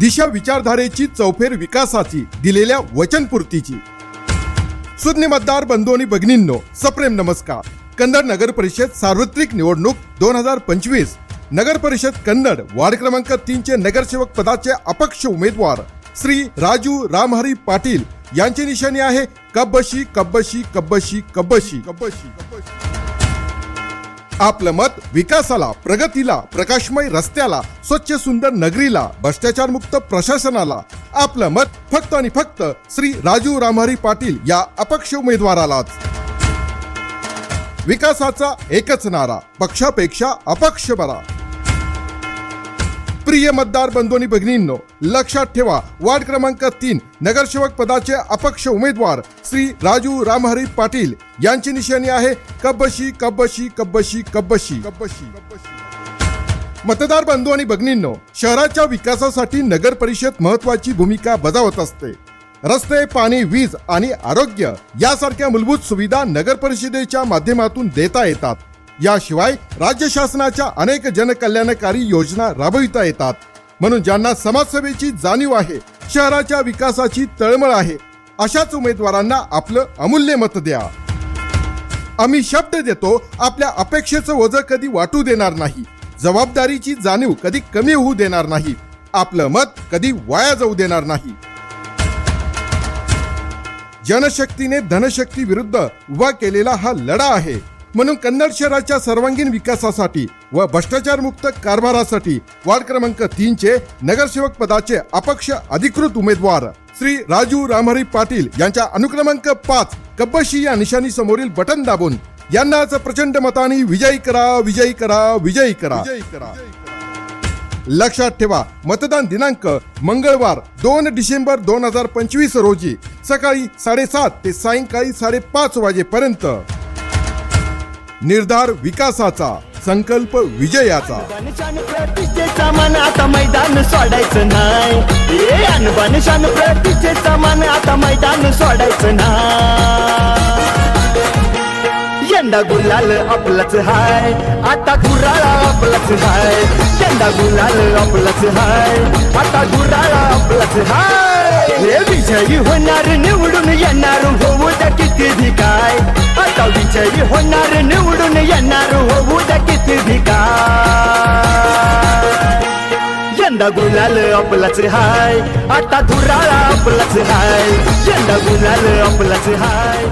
दिशा विचारधारेची चौफेर विकासाची दिलेल्या वचनपूर्तीची. सुज्ञ मतदार बंधू आणि भगिनींनो सप्रेम नमस्कार. कन्नड नगर परिषद सार्वत्रिक निवडणूक दोन हजार पंचवीस. नगर परिषद कन्नड वार्ड क्रमांक तीनचे नगरसेवक पदाचे अपक्ष उमेदवार श्री राजू रामहरी पाटील यांची निशाणी आहे कब्बशी कब्बशी कब्बशी कब्बशी कब्बशी कब्बशी. आपलं मत विकासाला प्रगतीला प्रकाशमय रस्त्याला स्वच्छ सुंदर नगरीला भ्रष्टाचार मुक्त प्रशासनाला. आपलं मत फक्त आणि फक्त श्री राजू रामहरी पाटील या अपक्ष उमेदवारालाच. विकासाचा एकच नारा पक्षापेक्षा अपक्ष बरा. प्रिय मतदार बंधू आणि भगिनींनो लक्षात ठेवा वार्ड क्रमांक तीन नगरसेवक पदाचे अपक्ष उमेदवार श्री राजू रामहरी पाटील यांची निशाणी आहे. कब्बशी कब्बशी कब्बशी कब्बशी कब्बशी. मतदार बंधू आणि भगिनींनो शहराच्या विकासासाठी नगर परिषद महत्वाची भूमिका बजावत असते. रस्ते पाणी वीज आणि आरोग्य यासारख्या मूलभूत सुविधा नगर परिषदेच्या माध्यमातून देता येतात. याशिवाय राज्य शासनाच्या अनेक जनकल्याणकारी योजना राबविता येतात. म्हणून ज्यांना समाजसेवेची जाणीव आहे शहराच्या विकासाची तळमळ आहे अशाच उमेदवारांना आपलं अमूल्य मत द्या. आम्ही शब्द देतो आपल्या अपेक्षेचं वजन कधी वाटू देणार नाही. जबाबदारीची जाणीव कधी कमी होऊ देणार नाही. आपलं मत कधी वाया जाऊ देणार नाही. जनशक्तीने धनशक्ती विरुद्ध उभा केलेला हा लढा आहे. म्हणून कन्नड शहराच्या सर्वांगीण विकासासाठी व भ्रष्टाचार मुक्त कारभारासाठी वार्ड क्रमांक तीनचे नगरसेवक पदाचे अपक्ष अधिकृत उमेदवार श्री राजू रामहरी पाटील यांच्या अनुक्रमांक पाच कब्बशी या निशाणी समोरील बटन दाबून यांनाच प्रचंड मताने विजयी करा विजयी करा विजयी करा. विजयी करा. लक्षात ठेवा मतदान दिनांक मंगळवार दोन डिसेंबर दोन हजार पंचवीस रोजी सकाळी साडेसात ते सायंकाळी साडेपाच वाजेपर्यंत. निर्धार विकासाचा संकल्प विजयाचा. मान आता मैदान सोडायचं नाही. ए शान प्रतिष्ठेचा मान आता मैदान सोडायचं नाही. यंदा गुलाल आपलाच हाय आता गुराळा आपलाच हाय. यंदा गुलाल आपलाच हाय आता गुराळा आपलाच हाय. हे विजयी होणार निवडून येणार होऊ द्या किती भी विजयी होणार निवडून येणार होऊ द्या किती भी काय यंदा गुलाल आपलाच हाय आता धुराळा आपलाच हाय यंदा गुलाल आपलाच हाय